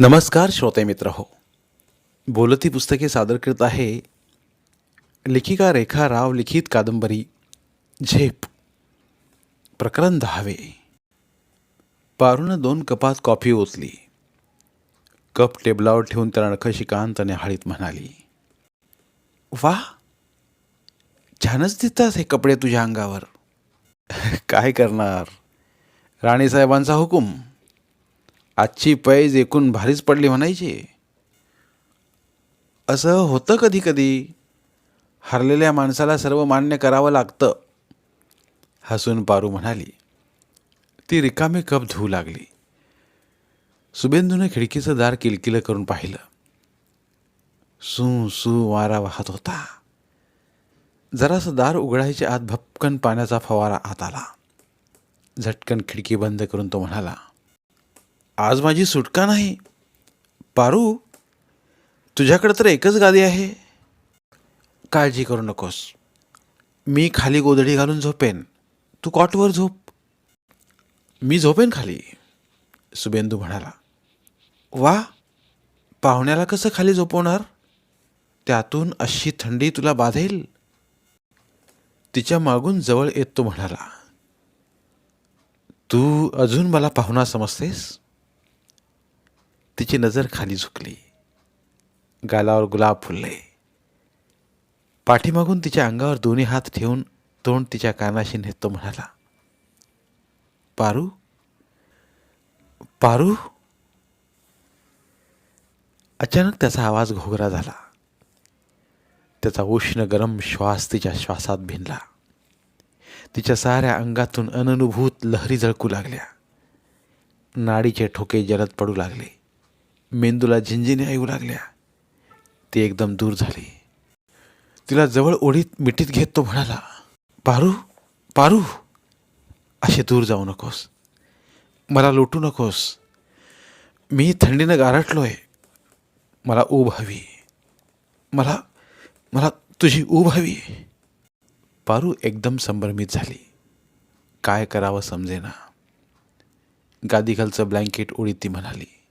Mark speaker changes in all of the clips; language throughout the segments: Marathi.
Speaker 1: नमस्कार श्रोते मित्र हो. बोलती पुस्तके सादर करत आहे लेखिका रेखा राव लिखित कादंबरी झेप प्रकरण दहावे. पारूनं दोन कपात कॉफी ओतली. कप टेबलावर ठेवून त्याला नखशिकांत आणि हाळीत म्हणाली वा छानच दिसतात हे कपडे तुझ्या अंगावर. काय करणार? राणीसाहेबांचा हुकूम. आजची पैज एकूण भारीच पडली म्हणायची. असं होतं कधी कधी हरलेल्या माणसाला सर्व मान्य करावं लागतं. हसून पारू म्हणाली. ती रिकामे कप धुवू लागली. सुबेंदूने खिडकीचं दार किलकिलं करून पाहिलं. सू सू वारा वाहत होता. जरासं दार उघडायच्या आत भपकन पाण्याचा फवारा आत आला. झटकन खिडकी बंद करून तो म्हणाला आज माझी सुटका नाही. पारू तुझ्याकडे तर एकच गादी आहे. काळजी करू नकोस. मी खाली गोदडी घालून झोपेन. तू कॉटवर झोप. मी झोपेन खाली सुबेंदू म्हणाला. वा पाहुण्याला कसं खाली झोपवणार? त्यातून अशी थंडी तुला बाधेल? तिच्या मागून जवळ येत तो म्हणाला. तू अजून मला पाहुणा समजतेस? तिची नजर खाली झुकली. गालावर गुलाब फुलले. पाठीमागून तिच्या अंगावर दोन्ही हात ठेवून तोंड तिच्या कानाशी नेतो म्हणाला. पारू? पारू? अचानक त्याचा आवाज घोगरा झाला. त्याचा उष्ण गरम श्वास तिच्या श्वासात भिनला. तिच्या साऱ्या अंगातून अननुभूत लहरी झळकू लागल्या. नाडीचे ठोके जलद पडू लागले. मेंदूला झिंजिने येऊ लागल्या. ती एकदम दूर झाली. तिला जवळ ओढीत मिठीत घेत तो म्हणाला पारू पारू असे दूर जाऊ नकोस. मला लुटू नकोस. मी थंडीनं गारटलोय. मला ऊब हवी. मला मला तुझी ऊब हवी. पारू एकदम संभ्रमित झाली. काय करावं समजेना. गादीखालचं ब्लँकेट ओढीत ती म्हणाली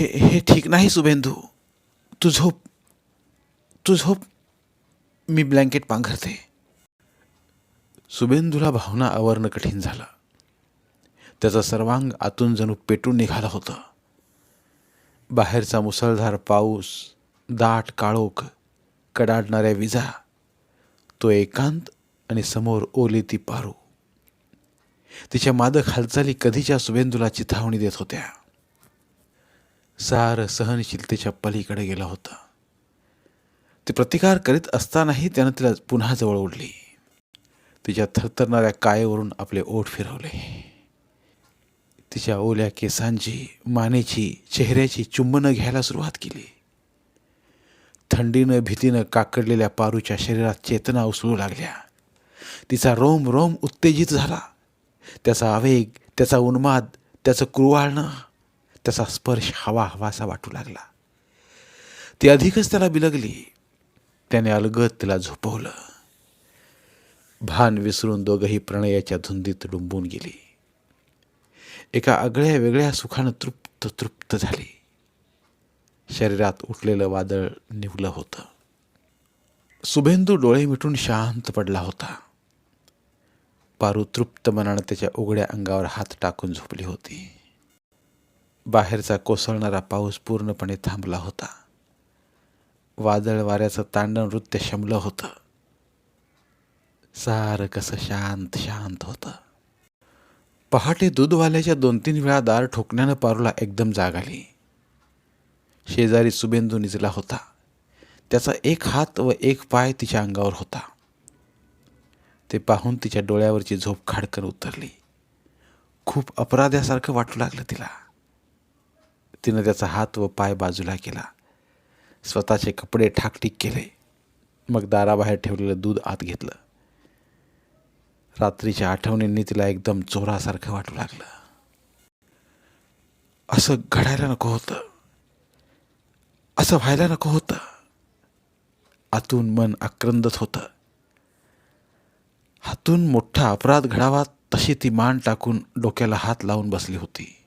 Speaker 1: हे हे ठीक नाही सुभेंदू. तू झोप. तू झोप. मी ब्लँकेट पांघरते. सुभेंदूला भावना आवरणं कठीण झालं. त्याचा सर्वांग आतून जणू पेटून निघाला होता. बाहेरचा मुसळधार पाऊस दाट काळोख कडाडणाऱ्या विजा तो एकांत आणि समोर ओली ती पारू. तिच्या मादक हालचाली कधीच्या सुभेंदूला चिथावणी देत होत्या. सार सहनशीलतेच्या पलीकडे गेला होता. ती प्रतिकार करीत असतानाही त्यानं तिला पुन्हा जवळ ओढली. तिच्या थरथरणाऱ्या कायेवरून आपले ओठ फिरवले. तिच्या ओल्या केसांची मानेची चेहऱ्याची चुंबनं घ्यायला सुरुवात केली. थंडीनं भीतीनं काकडलेल्या पारूच्या शरीरात चेतना उसळू लागल्या. तिचा रोम रोम उत्तेजित झाला. त्याचा आवेग त्याचा उन्माद त्याचं कुरवाळणं त्याचा स्पर्श हवा हवासा वाटू लागला. ती अधिकच त्याला बिलगली. त्याने अलगत तिला झोपवलं. भान विसरून दोघंही प्रणयाच्या धुंदीत डुंबून गेली. एका आगळ्या वेगळ्या सुखानं तृप्त तृप्त झाली. शरीरात उठलेलं वादळ निवलं होतं. सुभेंदू डोळे मिटून शांत पडला होता. पारू तृप्त मनानं त्याच्या उघड्या अंगावर हात टाकून झोपली होती. बाहेरचा कोसळणारा पाऊस पूर्णपणे थांबला होता. वादळ वाऱ्याचं तांडव नृत्य शमलं होतं. सारं कसं शांत शांत होतं. पहाटे दूधवाल्याच्या दोन तीन वेळा दार ठोकण्यानं पारूला एकदम जाग आली. शेजारी सुबेंदू निजला होता. त्याचा एक हात व एक पाय तिच्या अंगावर होता. ते पाहून तिच्या डोळ्यावरची झोप खाडकन उतरली. खूप अपराध्यासारखं वाटू लागलं तिला. तिनं त्याचा हात व पाय बाजूला केला. स्वतःचे कपडे ठाकटीक केले. मग दाराबाहेर ठेवलेलं दूध आत घेतलं. रात्रीच्या आठवणींनी तिला एकदम चोरासारखं वाटू लागलं. असं घडायला नको होतं. असं व्हायला नको होतं. आतून मन आक्रंदत होतं. हातून मोठा अपराध घडावा तशी ती मान टाकून डोक्याला हात लावून बसली होती.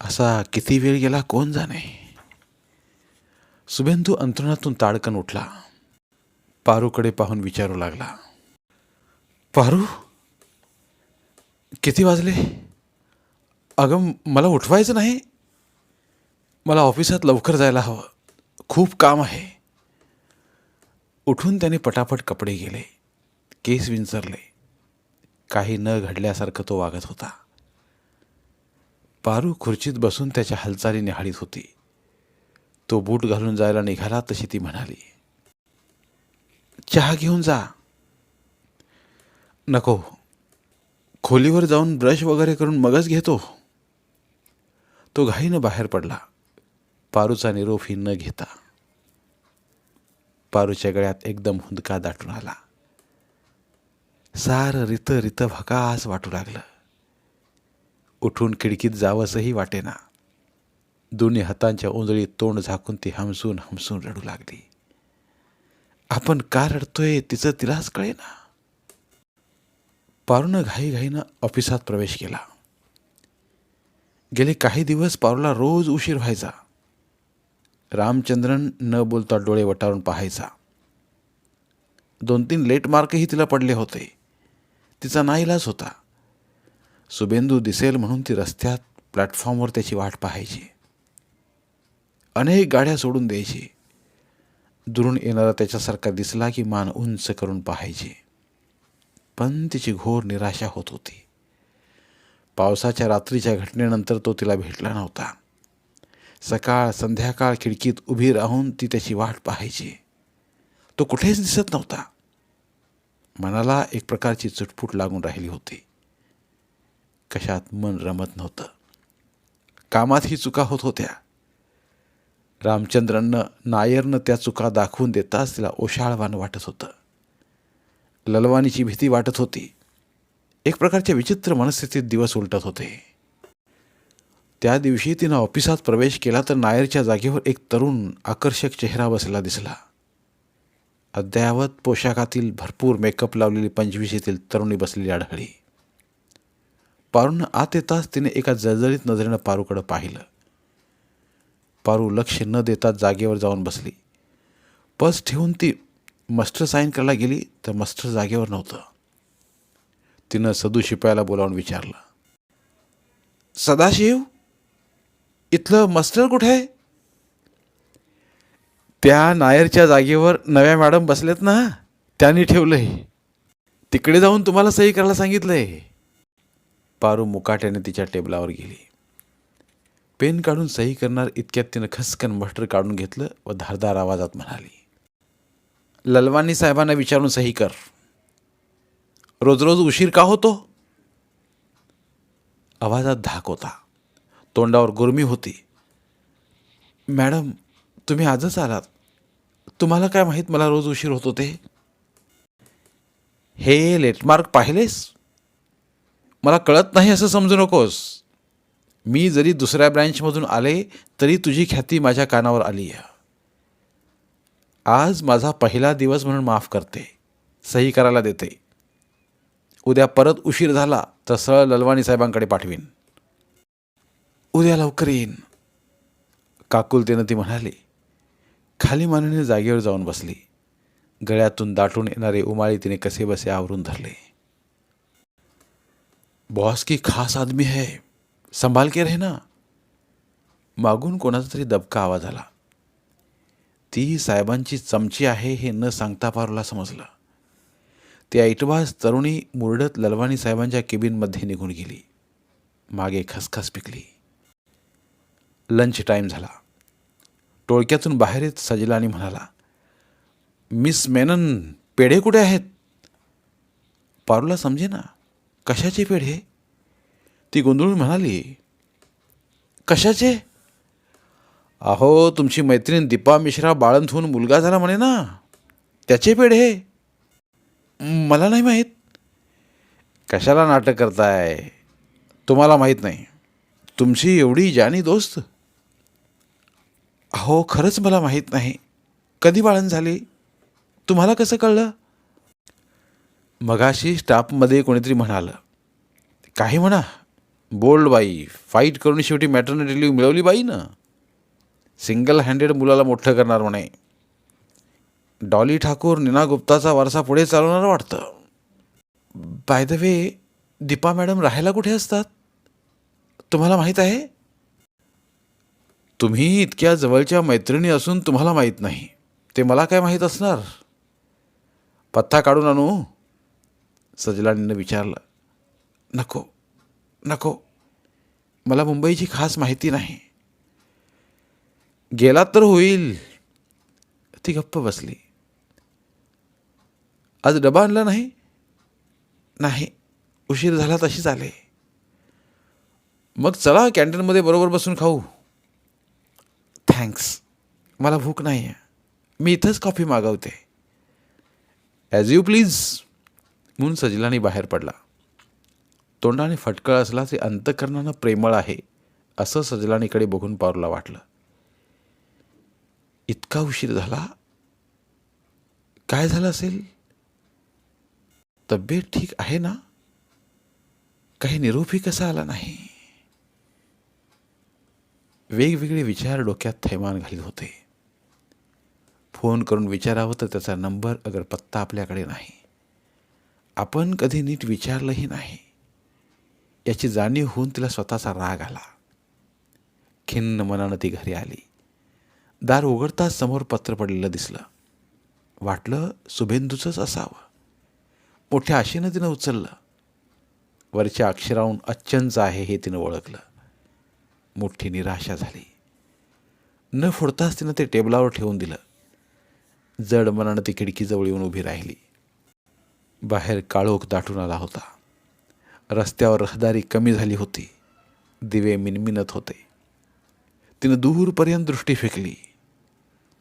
Speaker 1: असा किती वेळ गेला कोण जाणे? सुबेंदू अंतरुणातून ताडकन उठला. पारूकडे पाहून विचारू लागला. पारू किती वाजले? अगं मला उठवायचं नाही. मला ऑफिसात लवकर जायला हवं. खूप काम आहे. उठून त्याने पटापट कपडे गेले केस विंचरले. काही न घडल्यासारखं तो वागत होता. पारू खुर्चीत बसून त्याच्या हालचाली निहाळीत होती. तो बूट घालून जायला निघाला तशी ती म्हणाली चहा घेऊन जा. नको. खोलीवर जाऊन ब्रश वगैरे करून मगच घेतो. तो घाईनं बाहेर पडला. पारूचा निरोप ही न घेता. पारूच्या गळ्यात एकदम हुंदका दाटून आला. सार रित रित भकास वाटू लागलं. उठून खिडकीत जावंसही वाटेना. दोन्ही हातांच्या ओंजळीत तोंड झाकून ती हमसून हमसून रडू लागली. आपण का रडतोय तिचं तिलाच कळेना. पारूनं घाईघाईनं ऑफिसात प्रवेश केला. गेले काही दिवस पारूला रोज उशीर व्हायचा. रामचंद्रन न बोलता डोळे वटारून पाहायचा. दोन तीन लेट मार्कही तिला पडले होते. तिचा नाईलाज होता. सुबेंदू दिसेल म्हणून ती रस्त्यात प्लॅटफॉर्मवर त्याची वाट पाहायची. अनेक गाड्या सोडून द्यायची. दुरून येणारा त्याच्यासारखा दिसला की मान उंच करून पाहायची. पण तिची घोर निराशा होत होती. पावसाच्या रात्रीच्या घटनेनंतर तो तिला भेटला नव्हता. सकाळ संध्याकाळ खिडकीत उभी राहून ती त्याची वाट पाहायची. तो कुठेच दिसत नव्हता. मनाला एक प्रकारची चुटफूट लागून राहिली होती. कशात मन रमत नव्हतं. कामातही चुका होत होत्या. रामचंद्रनं नायरनं त्या चुका दाखवून देताच तिला ओशाळवान वाटत होतं. ललवानीची भीती वाटत होती. एक प्रकारच्या विचित्र मनस्थितीत दिवस उलटत होते. त्या दिवशी तिनं ऑफिसात प्रवेश केला तर नायरच्या जागेवर एक तरुण आकर्षक चेहरा बसला दिसला. अद्ययावत पोशाखातील भरपूर मेकअप लावलेली पंचवीशीतील तरुणी बसलेली आढळली. पारूनं आत येताच तिने एका जळजळीत नजरेनं पारूकडं पाहिलं. पारू लक्ष न देता जागेवर जाऊन बसली. पर्स ठेवून ती मस्टर साईन करायला गेली तर मस्टर जागेवर नव्हतं. तिनं सदू शिपायाला बोलावून विचारलं सदाशिव इथलं मस्टर कुठे आहे? त्या नायरच्या जागेवर नव्या मॅडम बसल्यात ना त्यांनी ठेवलंय. तिकडे जाऊन तुम्हाला सही करायला सांगितलंय. पारू मुकाट्याने तिच्या टेबलावर गेली. पेन काढून सही करणार इतक्यात तिनं खसकन मस्टर काढून घेतलं व धारदार आवाजात म्हणाली ललवानी साहेबांना विचारून सही कर. रोज रोज उशीर का होतो? आवाजात धाक होता. तोंडावर गुरमी होती. मॅडम तुम्ही आजच आलात. तुम्हाला काय माहीत मला रोज उशीर होत होते हे लेटमार्क पाहिलेस? मला कळत नाही असं समजू नकोस. मी जरी दुसऱ्या ब्रँचमधून आले तरी तुझी ख्याती माझ्या कानावर आली आहे. आज माझा पहिला दिवस म्हणून माफ करते. सही करायला देते. उद्या परत उशीर झाला तर सरळ ललवाणी साहेबांकडे पाठवीन. उद्या लवकर येईन. काकुलतेनं ती म्हणाली. खाली मानेने जागेवर जाऊन बसली. गळ्यातून दाटून येणारे उमाळी तिने कसे बसे आवरून धरले. बॉस की खास आदमी है। संभाल के रहना। मागून कोणाचा तरी दबका आवाज आला। ती साहेबांची चमची आहे हे न सांगता पारूला समजलं. ती ऐटवास तरुणी मुरडत ललवाणी साहेबांच्या केबिनमध्ये निघून गेली. मागे खसखस पिकली. लंच टाईम झाला. टोळक्यातून बाहेर येत सजलानी म्हणाला मिस मेनन पेढे कुठे आहेत? पारूला समजे ना कशाचे पेढे ती गोंधळून म्हणाली कशाचे? अहो तुमची मैत्रीण दीपा मिश्रा बाळंत होऊन मुलगा झाला म्हणे ना. त्याचे पेढे मला नाही माहीत. कशाला नाटक करताय? तुम्हाला माहीत नाही. तुमची एवढी जानी दोस्त. अहो खरंच मला माहीत नाही. कधी बाळण झाली? तुम्हाला कसं कळलं? मगाशी स्टाफमध्ये कोणीतरी म्हणालं काही म्हणा बोल्ड बाई फाईट करून शेवटी मॅटर्निटी लिव्ह मिळवली बाई ना. सिंगल हँडेड मुलाला मोठं करणार म्हणे. डॉली ठाकूर नीना गुप्ताचा वारसा पुढे चालवणार वाटतं. By the way Deepa madam राहायला कुठे असतात? तुम्हाला माहीत आहे? तुम्ही इतक्या जवळच्या मैत्रिणी असून तुम्हाला माहीत नाही. ते मला काय माहीत असणार? पत्ता काढून आणू. सजलानीनं विचारलं नको नको मला मुंबईची खास माहिती नाही. गेलात तर होईल. ती गप्प बसली. आज डबा आणला नाही? नाही उशीर झाला तशीच आले. मग चला कॅन्टीनमध्ये बरोबर बसून खाऊ. थँक्स मला भूक नाही आहे मी इथंच कॉफी मागवते. ॲज यू प्लीज म्हणून सजिलाने बाहेर पडला. तोंडाने फटकळ असला ते अंतकरणानं प्रेमळ आहे असं सजलानीकडे बघून पारूला वाटलं. इतका उशीर झाला? काय झालं असेल? तब्येत ठीक आहे ना? काही निरोपी कसा आला नाही? वेगवेगळे विचार डोक्यात थैमान घालीत होते. फोन करून विचारावं तर त्याचा नंबर अगर पत्ता आपल्याकडे नाही. आपण कधी नीट विचारलंही नाही. याची जाणीव होऊन तिला स्वतःचा राग आला. खिन्न मनानं ती घरी आली. दार उघडताच समोर पत्र पडलेलं दिसलं. वाटलं शुभेंदूचंच असावं. मोठ्या आशेनं तिनं उचललं. वरच्या अक्षराहून अच्चंच आहे हे तिनं ओळखलं. मोठी निराशा झाली. न फोडताच तिनं ते टेबलावर ठेवून दिलं. जड मनानं ती खिडकीजवळ येऊन उभी राहिली. बाहेर काळोख दाटून आला होता. रस्त्यावर रहदारी कमी झाली होती. दिवे मिनमिनत होते. तिनं दूरपर्यंत दृष्टी फेकली.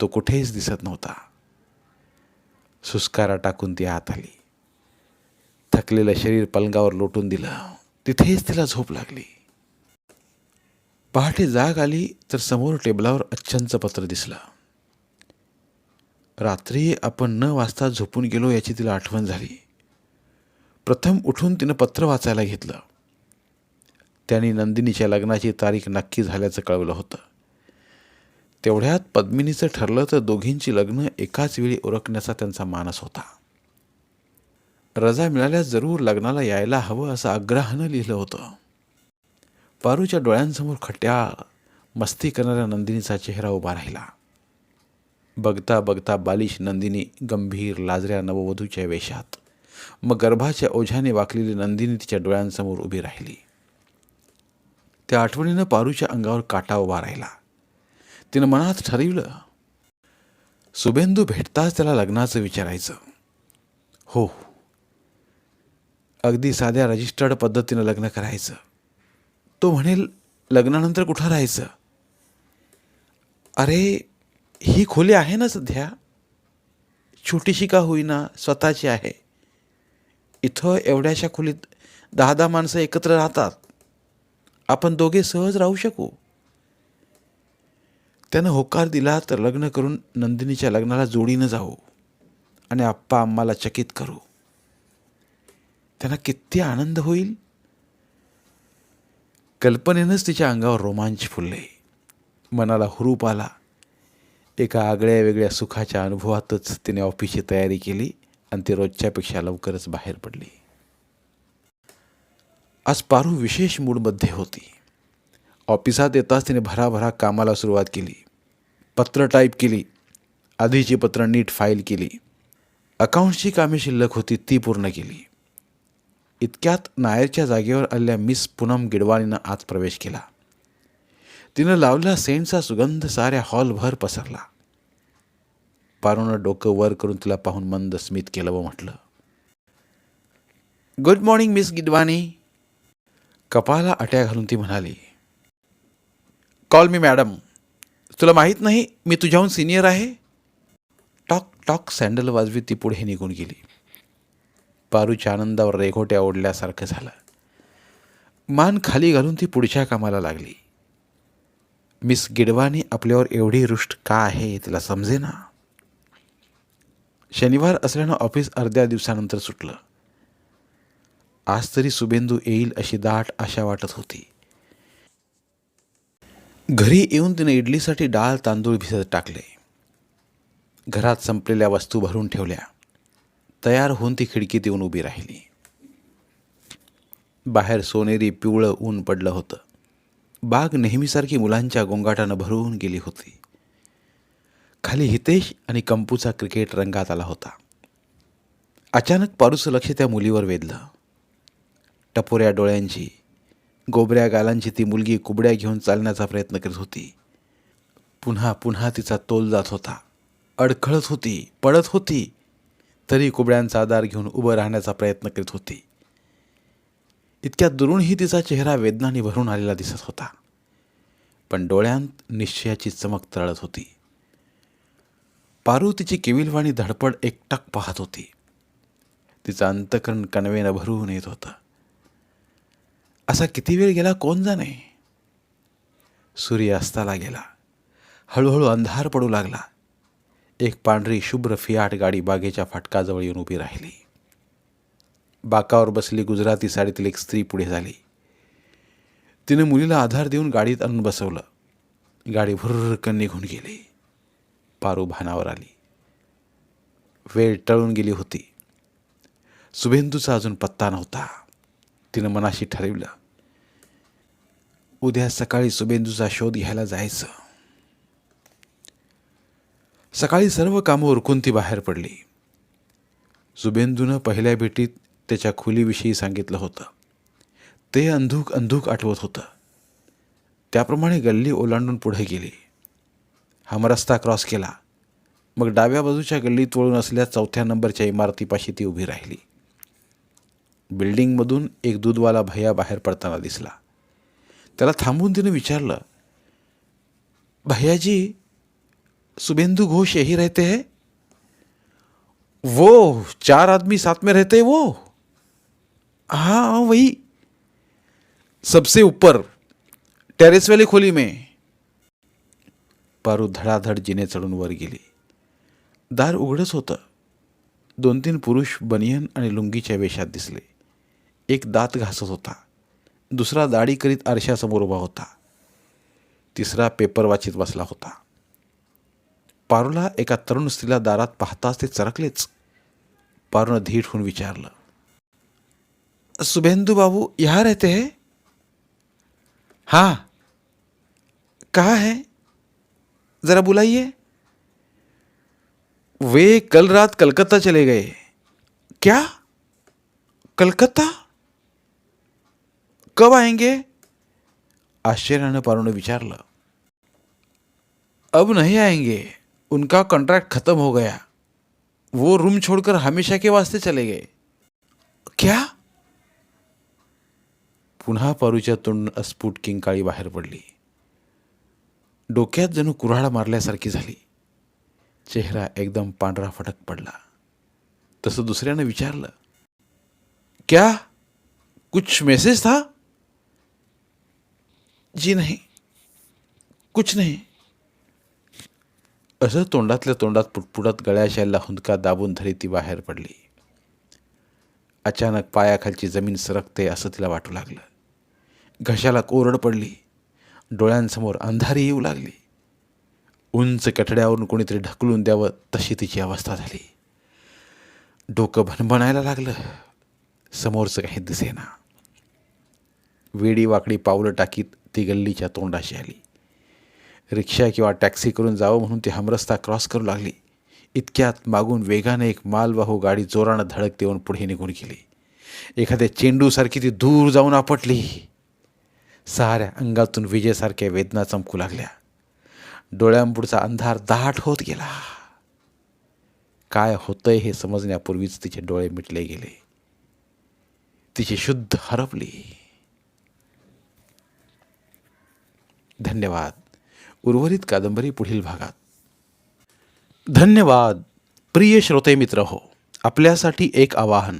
Speaker 1: तो कुठेच दिसत नव्हता. सुस्कारा टाकून ती आत आली. थकलेलं शरीर पलंगावर लोटून दिलं. तिथेच तिला झोप लागली. पहाटे जाग आली तर समोर टेबलावर अच्छंचं पत्र दिसलं. रात्री आपण न वाजता झोपून गेलो याची तिला आठवण झाली. प्रथम उठून तिनं पत्र वाचायला घेतलं. त्यांनी नंदिनीच्या लग्नाची तारीख नक्की झाल्याचं कळवलं होतं. तेवढ्यात पद्मिनीचं ठरलं तर दोघींची लग्न एकाच वेळी ओळखण्याचा त्यांचा मानस होता. रजा मिळाल्यास जरूर लग्नाला यायला हवं असं आग्रहानं लिहिलं होतं. पारूच्या डोळ्यांसमोर खट्याळ मस्ती करणाऱ्या नंदिनीचा चेहरा उभा राहिला. बघता बघता बालिश नंदिनी गंभीर लाजऱ्या नववधूच्या वेशात. मग गर्भाच्या ओझ्याने वाकलेली नंदिनी तिच्या डोळ्यांसमोर उभी राहिली. त्या आठवणीनं पारूच्या अंगावर काटा उभा राहिला. तिनं मनात ठरवलं सुबेंदू भेटताच त्याला लग्नाचं विचारायचं. हो. अगदी साध्या रजिस्टर्ड पद्धतीनं लग्न करायचं. तो म्हणेल लग्नानंतर कुठं राहायचं? अरे ही खोली आहे ना सध्या? छोटीशी का होईना? स्वतःची आहे. इथं एवढ्याशा खोलीत दहा दहा माणसं एकत्र राहतात. आपण दोघे सहज राहू शकू. त्यानं होकार दिला तर लग्न करून नंदिनीच्या लग्नाला जोडीनं जाऊ आणि आप्पा आम्हाला चकित करू. त्यांना किती आनंद होईल? कल्पनेनंच तिच्या अंगावर रोमांच फुलले. मनाला हुरूप आला. एका आगळ्या वेगळ्या सुखाच्या अनुभवातच तिने ऑफिसची तयारी केली. आणि ती रोजच्यापेक्षा लवकरच बाहेर पडली. आज पारू विशेष मूडमध्ये होती. ऑफिसात येताच तिने भराभरा कामाला सुरुवात केली. पत्र टाईप केली. आधीची पत्र नीट फाईल केली. अकाउंटची कामे शिल्लक होती ती पूर्ण केली. इतक्यात नायरच्या जागेवर आलेल्या मिस पूनम गिडवाणीनं आत प्रवेश केला. तिनं लावला सेंटचा सुगंध साऱ्या हॉलभर पसरला. पारूनं डोकं वर करून तिला पाहून मंद स्मित केलं व म्हटलं गुड मॉर्निंग मिस गिडवानी कपाला अट्या घालून ती म्हणाली कॉल मी मॅडम. तुला माहीत नाही मी तुझ्याहून सिनियर आहे. टॉक टॉक सँडल वाजवी ती पुढे निघून गेली. पारूच्या आनंदावर रेघोट्या ओढल्यासारखं झालं. मान खाली घालून ती पुढच्या कामाला लागली. मिस गिडवानी आपल्यावर एवढी रुष्ट का आहे तिला समजे ना शनिवार असल्यानं ऑफिस अर्ध्या दिवसानंतर सुटलं. आज तरी सुबेंदू येईल अशी दाट आशा वाटत होती. घरी येऊन तिने इडलीसाठी डाळ तांदूळ भिजत टाकले. घरात संपलेल्या वस्तू भरून ठेवल्या. तयार होऊन ती खिडकीत येऊन उभी राहिली. बाहेर सोनेरी पिवळं ऊन पडलं होतं. बाग नेहमीसारखी मुलांच्या गोंगाटानं भरून गेली होती. खाली हितेश आणि कंपूचा क्रिकेट रंगात आला होता. अचानक पारूचं लक्ष त्या मुलीवर वेधलं. टपोऱ्या डोळ्यांची गोबऱ्या गालांची ती मुलगी कुबड्या घेऊन चालण्याचा प्रयत्न करीत होती. पुन्हा पुन्हा तिचा तोल जात होता. अडखळत होती पडत होती. तरी कुबड्यांचा आधार घेऊन उभं राहण्याचा प्रयत्न करीत होती. इतक्या दुरूनही तिचा चेहरा वेदनाने भरून आलेला दिसत होता. पण डोळ्यांत निश्चयाची चमक तळत होती. पारू तिची केविलवाणी धडपड एकटक पाहत होती. तिचं अंतकरण कणवेनं भरून येत होतं. असा किती वेळ गेला कोण जाणे? सूर्य अस्ताला गेला. हळूहळू अंधार पडू लागला. एक पांढरी शुभ्र फियाट गाडी बागेच्या फाटकाजवळ येऊन उभी राहिली. बाकावर बसली गुजराती साडीतील एक स्त्री पुढे झाली. तिने मुलीला आधार देऊन गाडीत आणून बसवलं. गाडी भुर्रकन निघून गेली. पारू भानावर आली. वेळ टळून गेली होती. सुभेंदूचा अजून पत्ता नव्हता. तिनं मनाशी ठरवलं उद्या सकाळी शुभेंदूचा शोध घ्यायला जायचं. सकाळी सर्व कामं उरकून ती बाहेर पडली. शुभेंदूनं पहिल्या भेटीत त्याच्या खोलीविषयी सांगितलं होतं. ते अंधूक अंधूक आठवत होतं. त्याप्रमाणे गल्ली ओलांडून पुढे गेली. हमरस्ता क्रॉस केला. मग डाव्या बाजूच्या गल्लीत वळून असल्या चौथ्या नंबरच्या इमारतीपाशी ती उभी राहिली. बिल्डिंगमधून एक दूधवाला भैया बाहेर पडताना दिसला. त्याला थांबून तिने विचारलं भैयाजी सुबेंदु घोष यही रहते हैं? वो चार आदमी साथ में रहते वो. हाँ वही. सबसे ऊपर टेरेस वाली खोली में पारू धडाधड जिने चढून वर गेली. दार उघडच होतं. दोन तीन पुरुष बनियन आणि लुंगीच्या वेशात दिसले. एक दात घासत होता. दुसरा दाढी करीत आरशासमोर उभा होता. तिसरा पेपर वाचित बसला होता. पारूला एका तरुण स्त्रीला दारात पाहताच ते चरकलेच. पारूनं धीट होऊन विचारलं सुभेंदू बाबू यहाँ रहते हैं? हाँ. कहाँ है? जरा बुलाइए। वे कल रात कलकत्ता चले गए। क्या? कलकत्ता? कब आएँगे? आश्चर्यानं पारूने विचारलं अब नहीं आएँगे। उनका कॉन्ट्रैक्ट खत्म हो गया। वो रूम छोड़कर हमेशा के वास्ते चले गए। क्या? पुन्हा पारूच्या तोंड अस्फुट किंकाळी बाहेर पडली डोक्यात जणू कुऱ्हाड मारल्यासारखी झाली. चेहरा एकदम पांढरा फटक पडला. तसं दुसऱ्यानं विचारलं क्या? कुछ मैसेज था? जी नाही कुछ नाही. असं तोंडातल्या तोंडात पुटपुटत गळ्याशाला हुंदका दाबून धरी ती बाहेर पडली. अचानक पायाखालची जमीन सरकते असं तिला वाटू लागलं. घशाला कोरड पडली. डोळ्यांसमोर अंधारी येऊ लागली. उंच कठड्यावरून कोणीतरी ढकलून द्यावं तशी तिची अवस्था झाली. डोकं भणभणायला लागलं. समोरचं काही दिसेना. वेडी वाकडी पावलं टाकीत ती गल्लीच्या तोंडाशी आली. रिक्षा किंवा टॅक्सी करून जावं म्हणून ती हमरस्ता क्रॉस करू लागली. इतक्यात मागून वेगाने एक मालवाहू गाडी जोरानं धडक देऊन पुढे निघून गेली. एखाद्या चेंडूसारखी ती दूर जाऊन आपटली. साऱ्या अंगातून विजेसारख्या वेदना चमकू लागल्या. डोळ्यांपुढचा अंधार दाट होत गेला. काय होतंय हे समजण्यापूर्वीच तिचे डोळे मिटले गेले. तिची शुद्ध हरपली. धन्यवाद. उर्वरित कादंबरी पुढील भागात. धन्यवाद. प्रिय श्रोते मित्र हो आपल्यासाठी एक आवाहन.